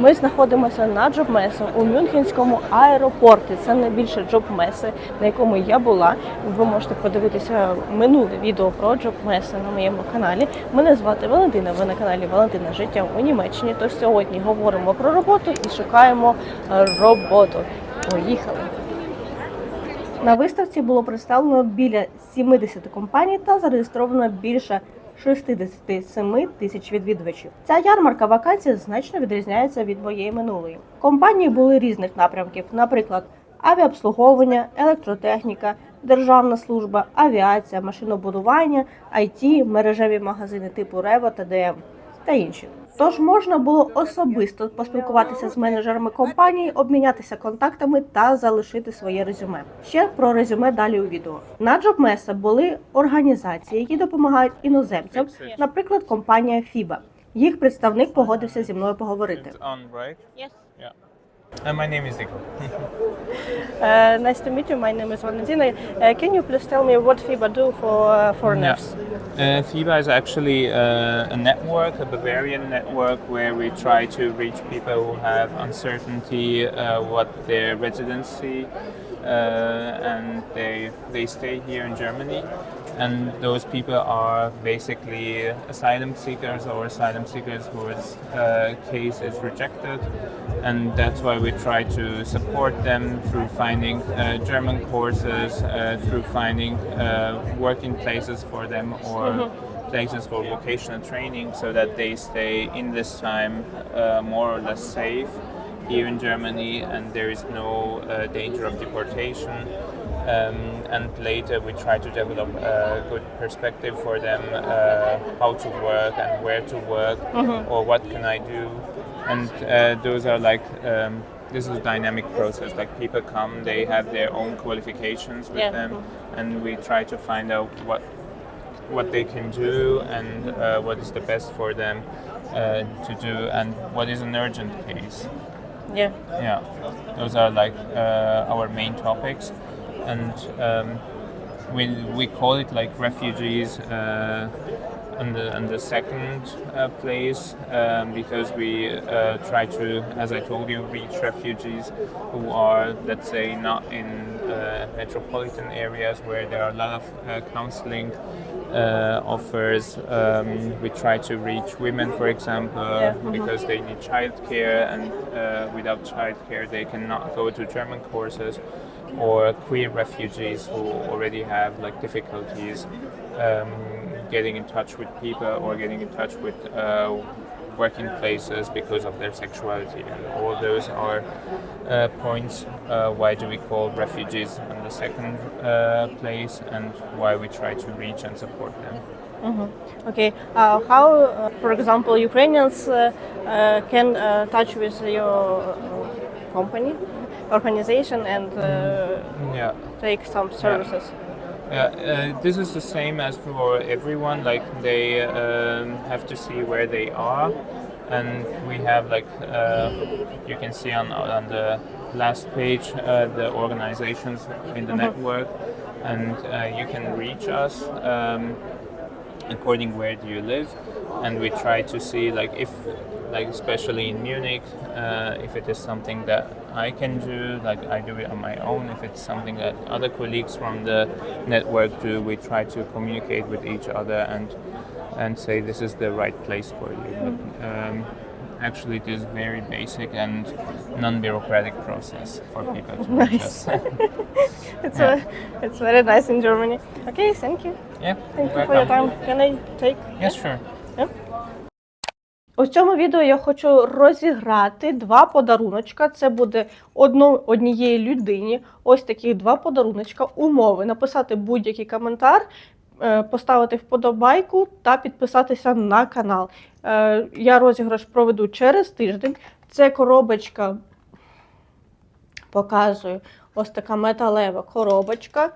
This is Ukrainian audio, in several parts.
Ми знаходимося на джоб-месі у Мюнхенському аеропорті. Це найбільше джоб-меси, на якому я була. Ви можете подивитися минуле відео про джоб-меси на моєму каналі. Мене звати Валентина. Ви на каналі Валентина Життя у Німеччині. Тож сьогодні говоримо про роботу і шукаємо роботу. Поїхали! На виставці було представлено біля 70 компаній та зареєстровано більше 67 тисяч відвідувачів. Ця ярмарка вакансій значно відрізняється від моєї минулої. Компанії були різних напрямків, наприклад, авіаобслуговування, електротехніка, державна служба, авіація, машинобудування, IT, мережеві магазини типу Рево та ДМ та інші. Тож можна було особисто поспілкуватися з менеджерами компанії, обмінятися контактами та залишити своє резюме. Ще про резюме далі у відео. На Джобмеса були організації, які допомагають іноземцям, наприклад, компанія FIBA. Їх представник погодився зі мною поговорити. It's on, right? Yes. Yeah. And my name is Nico. Uh, nice to meet you. My name is Valentina. Uh, can you please tell me what FIBA do for uh, foreigners? Uh, FIBA is actually uh, a network, a Bavarian network, where we try to reach people who have uncertainty uh, what their residency uh, and they they stay here in Germany. And those people are basically asylum seekers or asylum seekers whose uh, case is rejected, and that's why we try to support them through finding uh, German courses, uh, through finding uh, working places for them or places for vocational training so that they stay in this time uh, more or less safe here in Germany and there is no uh, danger of deportation. Um, and later we try to develop a good perspective for them uh, how to work and where to work or what can I do. And uh, those are like um, this is a dynamic process. Like people come they have their own qualifications with Yeah. them and we try to find out what what they can do and uh, what is the best for them uh, to do and what is an urgent case. Yeah. yeah. Those are like uh, our main topics and um, we, we call it like refugees uh, on the on the second uh, place um, because we uh, try to as I told you reach refugees who are let's say not in uh, metropolitan areas where there are a lot of uh, counseling uh, offers um, we try to reach women for example Yeah, mhm. because they need childcare and uh, without childcare they cannot go to German courses or queer refugees who already have like difficulties um, getting in touch with people or getting in touch with uh, working places because of their sexuality. And all those are uh, points uh, why do we call refugees in the second uh, place and why we try to reach and support them? Okay. Uh, how, uh, for example, Ukrainians uh, uh, can uh, touch with your company, organization, and uh, yeah take some services? Yeah, uh, this is the same as for everyone. Like they um, have to see where they are, and we have like uh, you can see on on the last page uh, the organizations in the network, and uh, you can reach us. Um, according where do you live and we try to see like if like especially in munich uh, if it is something that i can do like i do it on my own if it's something that other colleagues from the network do we try to communicate with each other and and say this is the right place for you but, um, actually it is very basic and non-bureaucratic process for people to us It's, Yeah. uh, it's very nice in Germany. Okay, thank you. yeah Thank you for your time. Can I take? yes sure У цьому відео я хочу розіграти два подаруночка. Це буде одно, однієї людині. Ось такі два подаруночка. Умови написати будь-який коментар, е, поставити вподобайку та підписатися на канал. Е, Я розіграш проведу через тиждень. Це коробочка. Показую. Ось така металева коробочка.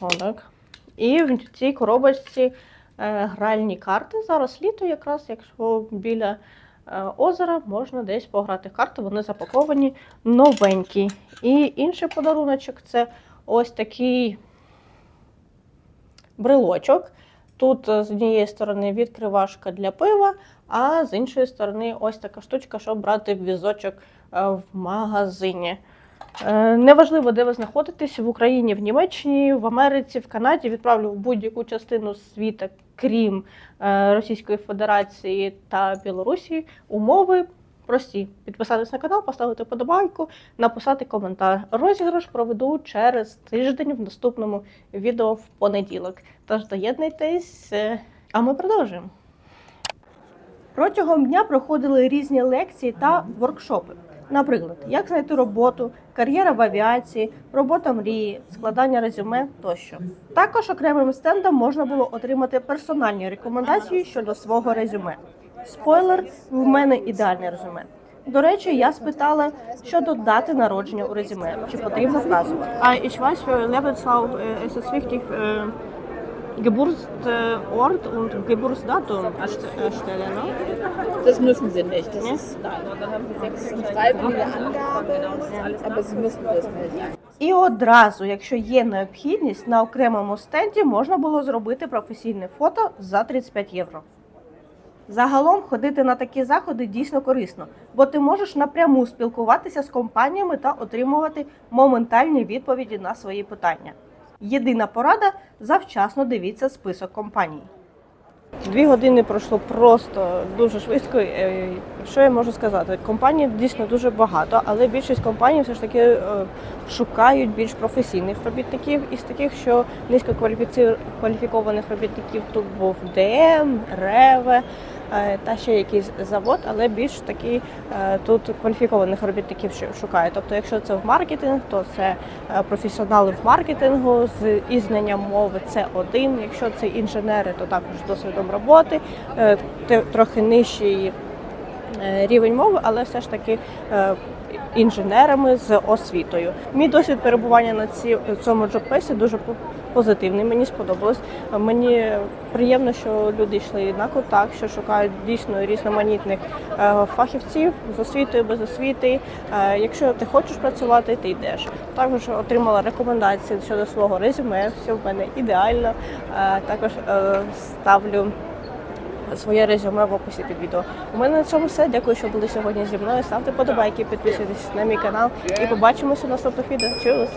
Отак. І в цій коробочці гральні карти. Зараз літо, якраз, якщо біля е, озера можна десь пограти карти, вони запаковані новенькі. І інший подаруночок це ось такий брелочок. Тут е, з однієї сторони відкривашка для пива, а з іншої сторони ось така штучка, щоб брати візочок е, в магазині. Е, Неважливо, де ви знаходитесь в Україні, в Німеччині, в Америці, в Канаді. Відправлю в будь-яку частину світу, крім е, Російської Федерації та Білорусі. Умови прості: підписатись на канал, поставити подобайку, написати коментар. Розіграш проведу через тиждень в наступному відео в понеділок. Тож доєднуйтесь, е, а ми продовжуємо. Протягом дня проходили різні лекції та воркшопи. Наприклад, як знайти роботу, кар'єра в авіації, робота мрії, складання резюме тощо. Також окремим стендом можна було отримати персональні рекомендації щодо свого резюме. Спойлер, в мене ідеальне резюме. До речі, я спитала щодо дати народження у резюме, чи потрібно вказувати. А ich weiß für Lebenslauf ist Geburtsort und Geburtsdatum erstellen, ne? Das müssen sie nicht. Das Ja? ist, nein, das ist eine freiwillige Angabe, aber sie müssen das nicht. І одразу, якщо є необхідність, на окремому стенді можна було зробити професійне фото за 35 євро. Загалом ходити на такі заходи дійсно корисно, бо ти можеш напряму спілкуватися з компаніями та отримувати моментальні відповіді на свої питання. Єдина порада завчасно дивіться список компаній. Дві години пройшло просто дуже швидко. Е, Що я можу сказати? Компаній дійсно дуже багато, але більшість компаній все ж таки е, шукають більш професійних робітників із таких, що низькокваліфікованих робітників тут був ДМ, Реве та ще якийсь завод, але більш такі е, тут кваліфікованих робітників шукають. Тобто, якщо це в маркетинг, то це е, професіонали в маркетингу з і знанням мови це один. Якщо це інженери, то також досвідом роботи, е, трохи нижчий е, рівень мови, але все ж таки е, інженерами з освітою. Мій досвід перебування на ці, цьому джобпесі дуже по- позитивний. Мені сподобалось. Е, Мені приємно, що люди йшли на контакт, що шукають дійсно різноманітних е, фахівців з освітою, без освіти. Е, Якщо ти хочеш працювати, ти йдеш. Також отримала рекомендації щодо свого резюме. Все в мене ідеально. Е, Також е, ставлю своє резюме в описі під відео. У мене на цьому все. Дякую, що були сьогодні зі мною. Ставте подобайки, підписуйтесь на мій канал і побачимося в наступних відео. Чус!